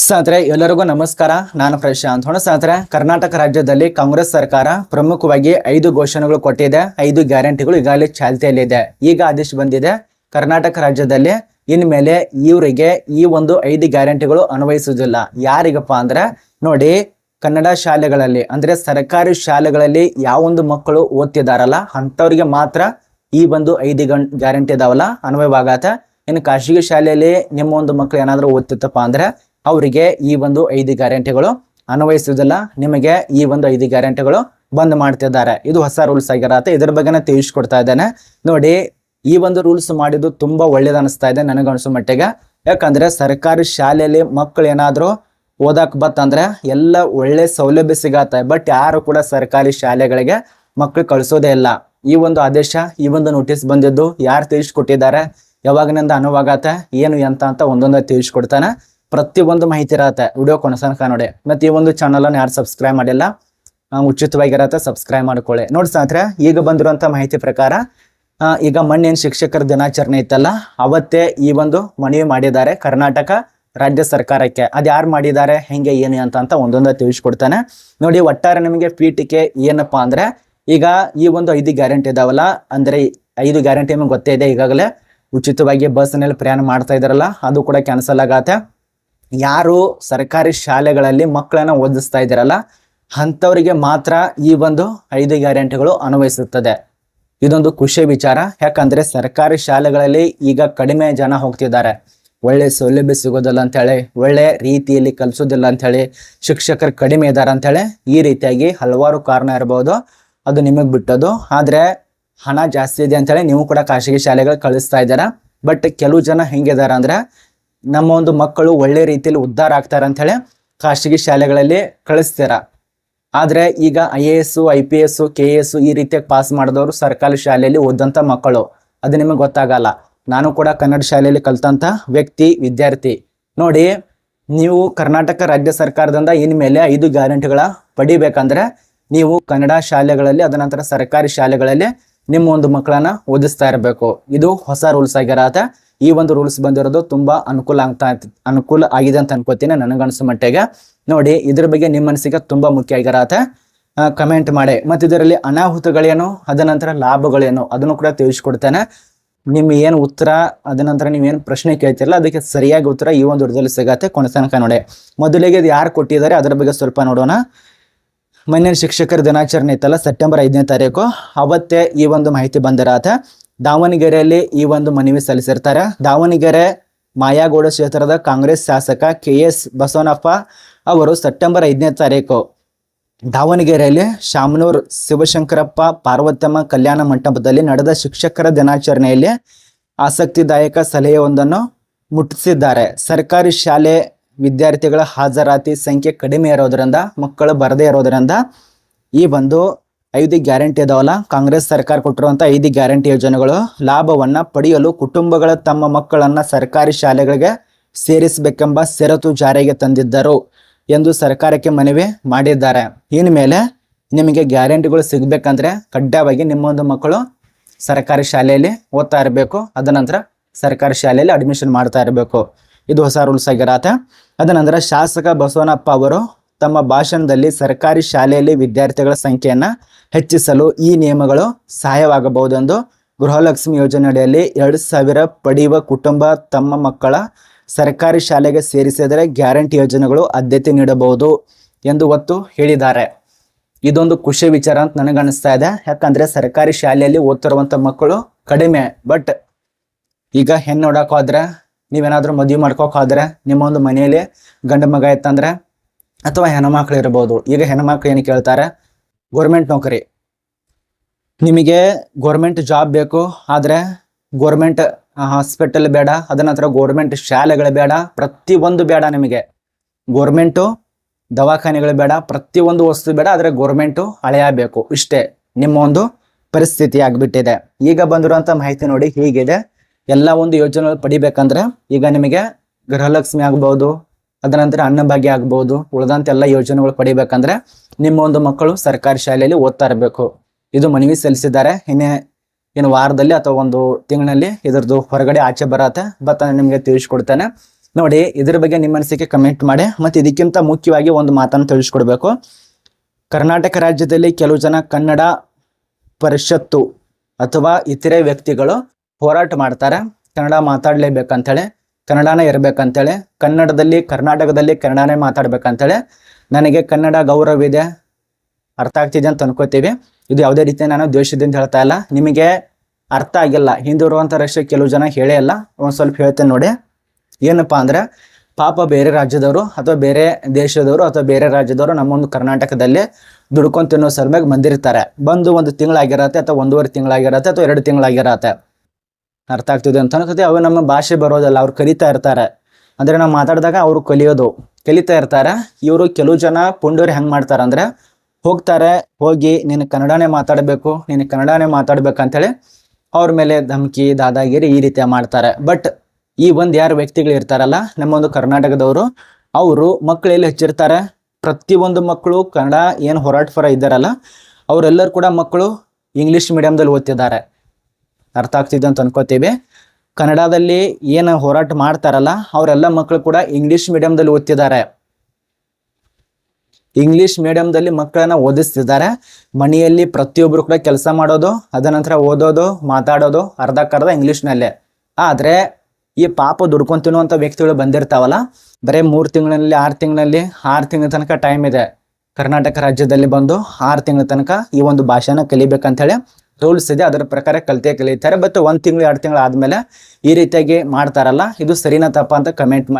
ಸ್ನೇಹಿತರೆ, ಎಲ್ಲರಿಗೂ ನಮಸ್ಕಾರ. ನಾನು ಪ್ರಶಾಂತ್ ಹೊಣ ಸ್ನೇಹಿತರೆ, ಕರ್ನಾಟಕ ರಾಜ್ಯದಲ್ಲಿ ಕಾಂಗ್ರೆಸ್ ಸರ್ಕಾರ ಪ್ರಮುಖವಾಗಿ ಐದು ಘೋಷಣೆಗಳು ಕೊಟ್ಟಿದೆ. ಐದು ಗ್ಯಾರಂಟಿಗಳು ಈಗಾಗಲೇ ಚಾಲ್ತಿಯಲ್ಲಿದೆ. ಈಗ ಆದೇಶ ಬಂದಿದೆ. ಕರ್ನಾಟಕ ರಾಜ್ಯದಲ್ಲಿ ಇನ್ಮೇಲೆ ಇವರಿಗೆ ಈ ಒಂದು ಐದು ಗ್ಯಾರಂಟಿಗಳು ಅನ್ವಯಿಸುವುದಿಲ್ಲ. ಯಾರಿಗಪ್ಪ ಅಂದ್ರೆ, ನೋಡಿ, ಕನ್ನಡ ಶಾಲೆಗಳಲ್ಲಿ, ಅಂದ್ರೆ ಸರ್ಕಾರಿ ಶಾಲೆಗಳಲ್ಲಿ ಯಾವ ಒಂದು ಮಕ್ಕಳು ಓದ್ತಿದಾರಲ್ಲ, ಅಂಥವ್ರಿಗೆ ಮಾತ್ರ ಈ ಒಂದು ಐದು ಗ್ಯಾರಂಟಿ ಇದಾವಲ್ಲ, ಅನ್ವಯವಾಗತ್ತೆ. ಇನ್ನು ಖಾಸಗಿ ಶಾಲೆಯಲ್ಲಿ ನಿಮ್ಮ ಒಂದು ಮಕ್ಕಳು ಏನಾದರೂ ಓದ್ತಿತ್ತಪ್ಪ ಅಂದ್ರೆ ಅವರಿಗೆ ಈ ಒಂದು ಐದು ಗ್ಯಾರಂಟಿಗಳು ಅನ್ವಯಿಸುವುದಿಲ್ಲ. ನಿಮಗೆ ಈ ಒಂದು ಐದು ಗ್ಯಾರಂಟಿಗಳು ಬಂದ್ ಮಾಡ್ತಿದ್ದಾರೆ. ಇದು ಹೊಸ ರೂಲ್ಸ್ ಆಗಿರತ್ತೆ. ಇದ್ರ ಬಗ್ಗೆ ತಿಳಿಸ್ಕೊಡ್ತಾ ಇದ್ದೇನೆ. ನೋಡಿ, ಈ ಒಂದು ರೂಲ್ಸ್ ಮಾಡಿದ್ದು ತುಂಬಾ ಒಳ್ಳೇದು ಅನಿಸ್ತಾ ಇದೆ ನನಗನ್ಸೋ ಮಟ್ಟಿಗೆ. ಯಾಕಂದ್ರೆ ಸರ್ಕಾರಿ ಶಾಲೆಯಲ್ಲಿ ಮಕ್ಕಳು ಏನಾದರೂ ಓದಾಕ್ ಬತ್ತಂದ್ರೆ ಎಲ್ಲ ಒಳ್ಳೆ ಸೌಲಭ್ಯ ಸಿಗತ್ತೆ. ಬಟ್ ಯಾರು ಕೂಡ ಸರ್ಕಾರಿ ಶಾಲೆಗಳಿಗೆ ಮಕ್ಕಳು ಕಳಿಸೋದೇ ಇಲ್ಲ. ಈ ಒಂದು ಆದೇಶ, ಈ ಒಂದು ನೋಟಿಸ್ ಬಂದಿದ್ದು ಯಾರು ತಿಳಿಸ್ಕೊಟ್ಟಿದ್ದಾರೆ? ಯಾವಾಗಿನಿಂದ ಅನುವಾಗತ್ತೆ? ಏನು, ಎಂತ ಅಂತ ಒಂದೊಂದೇ ತಿಳಿಸ್ಕೊಡ್ತಾನೆ. ಪ್ರತಿಯೊಂದು ಮಾಹಿತಿ ಇರತ್ತೆ. ವಿಡಿಯೋ ಕೊನಸನಕ ನೋಡಿ. ಮತ್ತೆ ಈ ಒಂದು ಚಾನಲನ್ನು ಯಾರು ಸಬ್ಸ್ಕ್ರೈಬ್ ಮಾಡಿಲ್ಲ ಉಚಿತವಾಗಿರತ್ತೆ ಸಬ್ಸ್ಕ್ರೈಬ್ ಮಾಡ್ಕೊಳ್ಳಿ. ನೋಡಿ ಸ್ನೇಹಿತರೆ, ಈಗ ಬಂದಿರುವಂತ ಮಾಹಿತಿ ಪ್ರಕಾರ ಈಗ ಮಣ್ಣಿನ ಶಿಕ್ಷಕರ ದಿನಾಚರಣೆ ಇತ್ತಲ್ಲ ಅವತ್ತೇ ಈ ಒಂದು ಮನವಿ ಮಾಡಿದ್ದಾರೆ ಕರ್ನಾಟಕ ರಾಜ್ಯ ಸರ್ಕಾರಕ್ಕೆ. ಅದು ಯಾರು ಮಾಡಿದ್ದಾರೆ, ಹೆಂಗೆ, ಏನು ಅಂತ ಅಂತ ಒಂದೊಂದು ತಿಳಿಸ್ಕೊಡ್ತಾನೆ. ನೋಡಿ, ಒಟ್ಟಾರೆ ನಿಮಗೆ ಪೀಠಿಕೆ ಏನಪ್ಪಾ ಅಂದ್ರೆ, ಈಗ ಈ ಒಂದು ಐದು ಗ್ಯಾರಂಟಿ ಇದಾವಲ್ಲ, ಅಂದ್ರೆ ಐದು ಗ್ಯಾರಂಟಿ ನಿಮಗೆ ಗೊತ್ತೇ ಇದೆ ಈಗಾಗಲೇ. ಉಚಿತವಾಗಿ ಬಸ್ನಲ್ಲಿ ಪ್ರಯಾಣ ಮಾಡ್ತಾ ಇದಾರಲ್ಲ ಅದು ಕೂಡ ಕ್ಯಾನ್ಸಲ್ ಆಗತ್ತೆ. ಯಾರು ಸರ್ಕಾರಿ ಶಾಲೆಗಳಲ್ಲಿ ಮಕ್ಕಳನ್ನ ಓದಿಸ್ತಾ ಇದ್ದೀರಲ್ಲ, ಅಂಥವರಿಗೆ ಮಾತ್ರ ಈ ಒಂದು ಐದು ಗ್ಯಾರಂಟಿಗಳು ಅನ್ವಯಿಸುತ್ತದೆ. ಇದೊಂದು ಖುಷಿ ವಿಚಾರ. ಯಾಕಂದ್ರೆ ಸರ್ಕಾರಿ ಶಾಲೆಗಳಲ್ಲಿ ಈಗ ಕಡಿಮೆ ಜನ ಹೋಗ್ತಿದ್ದಾರೆ. ಒಳ್ಳೆ ಸೌಲಭ್ಯ ಸಿಗೋದಿಲ್ಲ ಅಂತೇಳಿ ಒಳ್ಳೆ ರೀತಿಯಲ್ಲಿ ಕಲಿಸೋದಿಲ್ಲ ಅಂತೇಳಿ ಶಿಕ್ಷಕರು ಕಡಿಮೆ ಇದ್ದಾರೆ ಅಂತೇಳಿ ಈ ರೀತಿಯಾಗಿ ಹಲವಾರು ಕಾರಣ ಇರಬಹುದು ಅದು ನಿಮಗೆ ಬಿಟ್ಟದು ಆದರೆ ಹಣ ಜಾಸ್ತಿ ಇದೆ ಅಂತೇಳಿ ನೀವು ಕೂಡ ಖಾಸಗಿ ಶಾಲೆಗಳು ಕಳಿಸ್ತಾ ಇದ್ದೀರಾ. ಬಟ್ ಕೆಲವು ಜನ ಹೆಂಗಿದ್ದಾರೆ ಅಂದ್ರೆ ನಮ್ಮ ಒಂದು ಮಕ್ಕಳು ಒಳ್ಳೆ ರೀತಿಯಲ್ಲಿ ಉದ್ಧಾರ ಆಗ್ತಾರೆ ಅಂತ ಹೇಳಿ ಖಾಸಗಿ ಶಾಲೆಗಳಲ್ಲಿ ಕಳಿಸ್ತೀರ. ಆದರೆ ಈಗ I A S I P S K S ಈ ರೀತಿಯಾಗಿ ಪಾಸ್ ಮಾಡಿದವರು ಸರ್ಕಾರಿ ಶಾಲೆಯಲ್ಲಿ ಓದಂತ ಮಕ್ಕಳು. ಅದು ನಿಮಗೆ ಗೊತ್ತಾಗಲ್ಲ. ನಾನು ಕೂಡ ಕನ್ನಡ ಶಾಲೆಯಲ್ಲಿ ಕಲಿತಂಥ ವ್ಯಕ್ತಿ, ವಿದ್ಯಾರ್ಥಿ. ನೋಡಿ, ನೀವು ಕರ್ನಾಟಕ ರಾಜ್ಯ ಸರ್ಕಾರದಿಂದ ಇನ್ಮೇಲೆ ಐದು ಗ್ಯಾರಂಟಿಗಳ ಪಡಿಬೇಕಂದ್ರೆ ನೀವು ಕನ್ನಡ ಶಾಲೆಗಳಲ್ಲಿ, ಅದ ನಂತರ ಸರ್ಕಾರಿ ಶಾಲೆಗಳಲ್ಲಿ ನಿಮ್ಮ ಒಂದು ಮಕ್ಕಳನ್ನ ಓದಿಸ್ತಾ ಇರಬೇಕು. ಇದು ಹೊಸ ರೂಲ್ಸ್ ಆಗಿರತ್ತೆ. ಈ ಒಂದು ರೂಲ್ಸ್ ಬಂದಿರೋದು ತುಂಬಾ ಅನುಕೂಲ ಆಗ್ತಾ ಅನುಕೂಲ ಆಗಿದೆ ಅಂತ ಅನ್ಕೋತೀನಿ ನನಗನ್ಸೋ ಮಟ್ಟಿಗೆ. ನೋಡಿ, ಇದ್ರ ಬಗ್ಗೆ ನಿಮ್ಮ ಮನಸ್ಸಿಗೆ ತುಂಬಾ ಮುಖ್ಯ ಆಗಿರತ್ತೆ. ಕಮೆಂಟ್ ಮಾಡಿ. ಮತ್ತೆ ಇದರಲ್ಲಿ ಅನಾಹುತಗಳೇನು, ಅದ ನಂತರ ಲಾಭಗಳೇನು, ಅದನ್ನು ಕೂಡ ತಿಳಿಸ್ಕೊಡ್ತೇನೆ. ನಿಮ್ಮ ಏನು ಉತ್ತರ, ಅದ ನಂತರ ನೀವೇನು ಪ್ರಶ್ನೆ ಕೇಳ್ತಿರಲ್ಲ ಅದಕ್ಕೆ ಸರಿಯಾಗಿ ಉತ್ತರ ಈ ಒಂದು ವೃದ್ಧದಲ್ಲಿ ಸಿಗತ್ತೆ ಕೊನೆ ತನಕ ನೋಡಿ. ಮೊದಲಿಗೆ ಇದು ಯಾರು ಕೊಟ್ಟಿದ್ದಾರೆ, ಅದರ ಬಗ್ಗೆ ಸ್ವಲ್ಪ ನೋಡೋಣ. ಮನೆಯ ಶಿಕ್ಷಕರ ದಿನಾಚರಣೆ ಇತ್ತಲ್ಲ, ಸೆಪ್ಟೆಂಬರ್ ಐದನೇ ತಾರೀಕು. ಅವತ್ತೇ ಈ ಒಂದು ಮಾಹಿತಿ ಬಂದಿರತ್ತೆ. ದಾವಣಗೆರೆಯಲ್ಲಿ ಈ ಒಂದು ಮನವಿ ಸಲ್ಲಿಸಿರ್ತಾರೆ. ದಾವಣಗೆರೆ ಮಾಯಾಗೌಡ ಕ್ಷೇತ್ರದ ಕಾಂಗ್ರೆಸ್ ಶಾಸಕ ಕೆ ಎಸ್ ಬಸವನಪ್ಪ ಅವರು ಸೆಪ್ಟೆಂಬರ್ ಐದನೇ ತಾರೀಕು ದಾವಣಗೆರೆಯಲ್ಲಿ ಶಾಮನೂರ್ ಶಿವಶಂಕರಪ್ಪ ಪಾರ್ವತಮ್ಮ ಕಲ್ಯಾಣ ಮಂಟಪದಲ್ಲಿ ನಡೆದ ಶಿಕ್ಷಕರ ದಿನಾಚರಣೆಯಲ್ಲಿ ಆಸಕ್ತಿದಾಯಕ ಸಲಹೆಯೊಂದನ್ನು ಮುಟ್ಟಿಸಿದ್ದಾರೆ. ಸರ್ಕಾರಿ ಶಾಲೆ ವಿದ್ಯಾರ್ಥಿಗಳ ಹಾಜರಾತಿ ಸಂಖ್ಯೆ ಕಡಿಮೆ ಇರೋದರಿಂದ, ಮಕ್ಕಳು ಬರದೇ ಇರೋದರಿಂದ ಈ ಒಂದು ಐದು ಗ್ಯಾರಂಟಿ ಅದಾವಲ್ಲ? ಕಾಂಗ್ರೆಸ್ ಸರ್ಕಾರ ಕೊಟ್ಟಿರುವಂತ ಐದು ಗ್ಯಾರಂಟಿ ಯೋಜನೆಗಳು. ಲಾಭವನ್ನ ಪಡೆಯಲು ಕುಟುಂಬಗಳ ತಮ್ಮ ಮಕ್ಕಳನ್ನ ಸರ್ಕಾರಿ ಶಾಲೆಗಳಿಗೆ ಸೇರಿಸಬೇಕೆಂಬ ಷರತ್ತು ಜಾರಿಗೆ ತಂದಿದ್ದರು ಎಂದು ಸರ್ಕಾರಕ್ಕೆ ಮನವಿ ಮಾಡಿದ್ದಾರೆ. ಇನ್ಮೇಲೆ ನಿಮಗೆ ಗ್ಯಾರಂಟಿಗಳು ಸಿಗ್ಬೇಕಂದ್ರೆ ಕಡ್ಡಾಯವಾಗಿ ನಿಮ್ಮೊಂದು ಮಕ್ಕಳು ಸರ್ಕಾರಿ ಶಾಲೆಯಲ್ಲಿ ಓದ್ತಾ ಇರಬೇಕು. ಅದನಂತರ ಸರ್ಕಾರಿ ಶಾಲೆಯಲ್ಲಿ ಅಡ್ಮಿಷನ್ ಮಾಡ್ತಾ ಇರಬೇಕು. ಇದು ಹೊಸ ರೂಲ್ಸ್ ಆಗಿರತ್ತೆ. ಅದನಂತರ ಶಾಸಕ ಬಸವನಪ್ಪ ಅವರು ತಮ್ಮ ಭಾಷಣದಲ್ಲಿ ಸರ್ಕಾರಿ ಶಾಲೆಯಲ್ಲಿ ವಿದ್ಯಾರ್ಥಿಗಳ ಸಂಖ್ಯೆಯನ್ನು ಹೆಚ್ಚಿಸಲು ಈ ನಿಯಮಗಳು ಸಹಾಯವಾಗಬಹುದೆಂದು ಗೃಹಲಕ್ಷ್ಮಿ ಯೋಜನೆ ಅಡಿಯಲ್ಲಿ ಎರಡು ಸಾವಿರ ಪಡೆಯುವ ಕುಟುಂಬ ತಮ್ಮ ಮಕ್ಕಳ ಸರ್ಕಾರಿ ಶಾಲೆಗೆ ಸೇರಿಸಿದರೆ ಗ್ಯಾರಂಟಿ ಯೋಜನೆಗಳು ಆದ್ಯತೆ ನೀಡಬಹುದು ಎಂದು ಒತ್ತು ಹೇಳಿದ್ದಾರೆ. ಇದೊಂದು ಖುಷಿ ವಿಚಾರ ಅಂತ ನನಗನ್ನಿಸ್ತಾ ಇದೆ. ಯಾಕಂದ್ರೆ ಸರ್ಕಾರಿ ಶಾಲೆಯಲ್ಲಿ ಓದ್ತಿರುವಂಥ ಮಕ್ಕಳು ಕಡಿಮೆ, ಬಟ್ ಈಗ ಹೆಣ್ಣು ನೋಡಕ್ ಹೋದ್ರೆ ನೀವೇನಾದ್ರೂ ಮದುವೆ ಮಾಡ್ಕೋಕ್ ಹೋದ್ರೆ ನಿಮ್ಮ ಒಂದು ಮನೆಯಲ್ಲಿ ಗಂಡ ಮಗ ಇತ್ತಂದ್ರೆ ಅಥವಾ ಹೆಣ್ಮಕ್ಳು ಇರ್ಬೋದು. ಈಗ ಹೆಣ್ಮಕ್ಳು ಏನು ಕೇಳ್ತಾರೆ? ಗೋರ್ಮೆಂಟ್ ನೌಕರಿ. ನಿಮಗೆ ಗೋರ್ಮೆಂಟ್ ಜಾಬ್ ಬೇಕು, ಆದರೆ ಗೌರ್ಮೆಂಟ್ ಹಾಸ್ಪಿಟಲ್ ಬೇಡ ಅದ ನಂತರ ಗೋರ್ಮೆಂಟ್ ಶಾಲೆಗಳು ಬೇಡ, ಪ್ರತಿಯೊಂದು ಬೇಡ ನಿಮಗೆ. ಗೋರ್ಮೆಂಟು ದವಾಖಾನೆಗಳು ಬೇಡ, ಪ್ರತಿಯೊಂದು ವಸ್ತು ಬೇಡ, ಆದರೆ ಗೋರ್ಮೆಂಟು ಅಳೆಯಬೇಕು ಇಷ್ಟೇ, ನಿಮ್ಮ ಒಂದು ಪರಿಸ್ಥಿತಿ ಆಗಿಬಿಟ್ಟಿದೆ. ಈಗ ಬಂದಿರುವಂಥ ಮಾಹಿತಿ ನೋಡಿ, ಹೀಗಿದೆ? ಎಲ್ಲ ಒಂದು ಯೋಜನೆ ಪಡಿಬೇಕಂದ್ರೆ, ಈಗ ನಿಮಗೆ ಗೃಹಲಕ್ಷ್ಮಿ ಆಗ್ಬಹುದು ಅದ ನಂತರ ಅನ್ನಭಾಗ್ಯ ಆಗ್ಬೋದು, ಉಳಿದಂತ ಎಲ್ಲ ಯೋಜನೆಗಳು ಪಡಿಬೇಕಂದ್ರೆ ನಿಮ್ಮ ಒಂದು ಮಕ್ಕಳು ಸರ್ಕಾರಿ ಶಾಲೆಯಲ್ಲಿ ಓದ್ತಾ ಇರಬೇಕು. ಇದು ಮನವಿ ಸಲ್ಲಿಸಿದ್ದಾರೆ. ಇನ್ನೇ ಇನ್ನು ವಾರದಲ್ಲಿ ಅಥವಾ ಒಂದು ತಿಂಗಳಲ್ಲಿ ಇದ್ರದ್ದು ಹೊರಗಡೆ ಆಚೆ ಬರತ್ತೆ. ಬಟ್ ನಾನು ನಿಮಗೆ ತಿಳಿಸ್ಕೊಡ್ತೇನೆ. ನೋಡಿ, ಇದ್ರ ಬಗ್ಗೆ ನಿಮ್ಮ ಅನಿಸಿಕೆ ಕಮೆಂಟ್ ಮಾಡಿ. ಮತ್ತು ಇದಕ್ಕಿಂತ ಮುಖ್ಯವಾಗಿ ಒಂದು ಮಾತನ್ನು ತಿಳಿಸ್ಕೊಡ್ಬೇಕು. ಕರ್ನಾಟಕ ರಾಜ್ಯದಲ್ಲಿ ಕೆಲವು ಜನ ಕನ್ನಡ ಪರಿಷತ್ತು ಅಥವಾ ಇತರೆ ವ್ಯಕ್ತಿಗಳು ಹೋರಾಟ ಮಾಡ್ತಾರೆ. ಕನ್ನಡ ಮಾತಾಡಲೇಬೇಕಂತೇಳಿ. ಕನ್ನಡನೇ ಇರಬೇಕಂತೇಳಿ, ಕನ್ನಡದಲ್ಲಿ, ಕರ್ನಾಟಕದಲ್ಲಿ ಕನ್ನಡನೇ ಮಾತಾಡ್ಬೇಕಂತೇಳಿ ನನಗೆ ಕನ್ನಡ ಗೌರವ ಇದೆ, ಅರ್ಥ ಆಗ್ತಿದೆ ಅಂತ ಅನ್ಕೋತೀವಿ. ಇದು ಯಾವುದೇ ರೀತಿ ನಾನು ದ್ವೇಷದಿಂದ ಹೇಳ್ತಾ ಇಲ್ಲ. ನಿಮಗೆ ಅರ್ಥ ಆಗಿಲ್ಲ ಹಿಂದಿರುವಂಥ ರಷ್ಯ ಕೆಲವು ಜನ ಹೇಳೇ ಇಲ್ಲ. ಒಂದು ಸ್ವಲ್ಪ ಹೇಳ್ತೇನೆ ನೋಡಿ. ಏನಪ್ಪ ಅಂದ್ರೆ, ಪಾಪ ಬೇರೆ ರಾಜ್ಯದವರು ಅಥವಾ ಬೇರೆ ದೇಶದವರು ಅಥವಾ ಬೇರೆ ರಾಜ್ಯದವರು ನಮ್ಮ ಒಂದು ಕರ್ನಾಟಕದಲ್ಲಿ ದುಡ್ಕೊಂಡು ತಿನ್ನೋ ಸಲುವಾಗಿ ಬಂದಿರ್ತಾರೆ. ಬಂದು ಒಂದು ತಿಂಗಳಾಗಿರತ್ತೆ ಅಥವಾ ಒಂದೂವರೆ ತಿಂಗಳಾಗಿರತ್ತೆ ಅಥವಾ ಎರಡು ತಿಂಗಳಾಗಿರತ್ತೆ. ಅರ್ಥ ಆಗ್ತಿದೆ ಅಂತ ಅನ್ಸುತ್ತೆ ಅವು ನಮ್ಮ ಭಾಷೆ ಬರೋದಲ್ಲ, ಅವ್ರು ಕಲಿತಾ ಇರ್ತಾರೆ. ಅಂದ್ರೆ ನಾವು ಮಾತಾಡಿದಾಗ ಅವರು ಕಲಿಯೋದು. ಕಲಿತಾ ಇರ್ತಾರೆ. ಇವರು ಕೆಲವು ಜನ ಪುಂಡೂರು ಹೆಂಗೆ ಮಾಡ್ತಾರೆ ಅಂದ್ರೆ, ಹೋಗ್ತಾರೆ, ಹೋಗಿ, ನೀನು ಕನ್ನಡನೇ ಮಾತಾಡಬೇಕು, ನೀನು ಕನ್ನಡನೇ ಮಾತಾಡ್ಬೇಕಂತೇಳಿ ಅವ್ರ ಮೇಲೆ ಧಮಕಿ, ದಾದಾಗಿರಿ ಈ ರೀತಿಯ ಮಾಡ್ತಾರೆ. ಬಟ್ ಈ ಒಂದು ಯಾರು ವ್ಯಕ್ತಿಗಳು ಇರ್ತಾರಲ್ಲ, ನಮ್ಮೊಂದು ಕರ್ನಾಟಕದವರು, ಅವರು ಮಕ್ಕಳು ಎಲ್ಲಿ ಹಚ್ಚಿರ್ತಾರೆ? ಪ್ರತಿಯೊಂದು ಮಕ್ಕಳು ಕನ್ನಡ ಏನು ಹೋರಾಟ ಪರ ಇದ್ದಾರಲ್ಲ, ಅವರೆಲ್ಲರೂ ಕೂಡ ಮಕ್ಕಳು ಇಂಗ್ಲೀಷ್ ಮೀಡಿಯಮ್ದಲ್ಲಿ ಓದ್ತಿದ್ದಾರೆ. ಅರ್ಥ ಆಗ್ತಿದೆ ಅಂತ ಅನ್ಕೋತೀವಿ. ಕನ್ನಡದಲ್ಲಿ ಏನು ಹೋರಾಟ ಮಾಡ್ತಾರಲ್ಲ, ಅವರೆಲ್ಲ ಮಕ್ಕಳು ಕೂಡ ಇಂಗ್ಲಿಷ್ ಮೀಡಿಯಮ್ದಲ್ಲಿ ಓದ್ತಿದ್ದಾರೆ. ಇಂಗ್ಲಿಷ್ ಮೀಡಿಯಂದಲ್ಲಿ ಮಕ್ಕಳನ್ನ ಓದಿಸ್ತಿದ್ದಾರೆ. ಮನೆಯಲ್ಲಿ ಪ್ರತಿಯೊಬ್ಬರು ಕೂಡ ಕೆಲಸ ಮಾಡೋದು, ಅದ ನಂತರ ಓದೋದು, ಮಾತಾಡೋದು ಅರ್ಧಕ್ಕರ್ಧ ಇಂಗ್ಲೀಷ್ನಲ್ಲೇ ಆದರೆ ಈ ಪಾಪ ದುಡ್ಕೊಂಡ್ ತಿನ್ನುವಂಥ ವ್ಯಕ್ತಿಗಳು ಬಂದಿರ್ತಾವಲ್ಲ, ಬರೀ ಮೂರು ತಿಂಗಳಲ್ಲಿ, ಆರು ತಿಂಗಳಲ್ಲಿ, ಆರು ತಿಂಗಳ ತನಕ ಟೈಮ್ ಇದೆ. ಕರ್ನಾಟಕ ರಾಜ್ಯದಲ್ಲಿ ಬಂದು ಆರು ತಿಂಗಳ ತನಕ ಈ ಒಂದು ಭಾಷೆನ ಕಲಿಬೇಕಂತೇಳಿ ರೂಲ್ಸ್ ಇದೆ ಅದರ ಪ್ರಕಾರ ಕಲಿತೇ ಕಲಿತಾರೆ. ಬಟ್ ಒಂದು ತಿಂಗಳು, ಎರಡು ತಿಂಗಳು ಆದಮೇಲೆ ಈ ರೀತಿಯಾಗಿ ಮಾಡ್ತಾರಲ್ಲ, ಇದು ಸರಿನಾ ತಪ್ಪ ಅಂತ ಕಮೆಂಟ್ ಮಾಡಿ.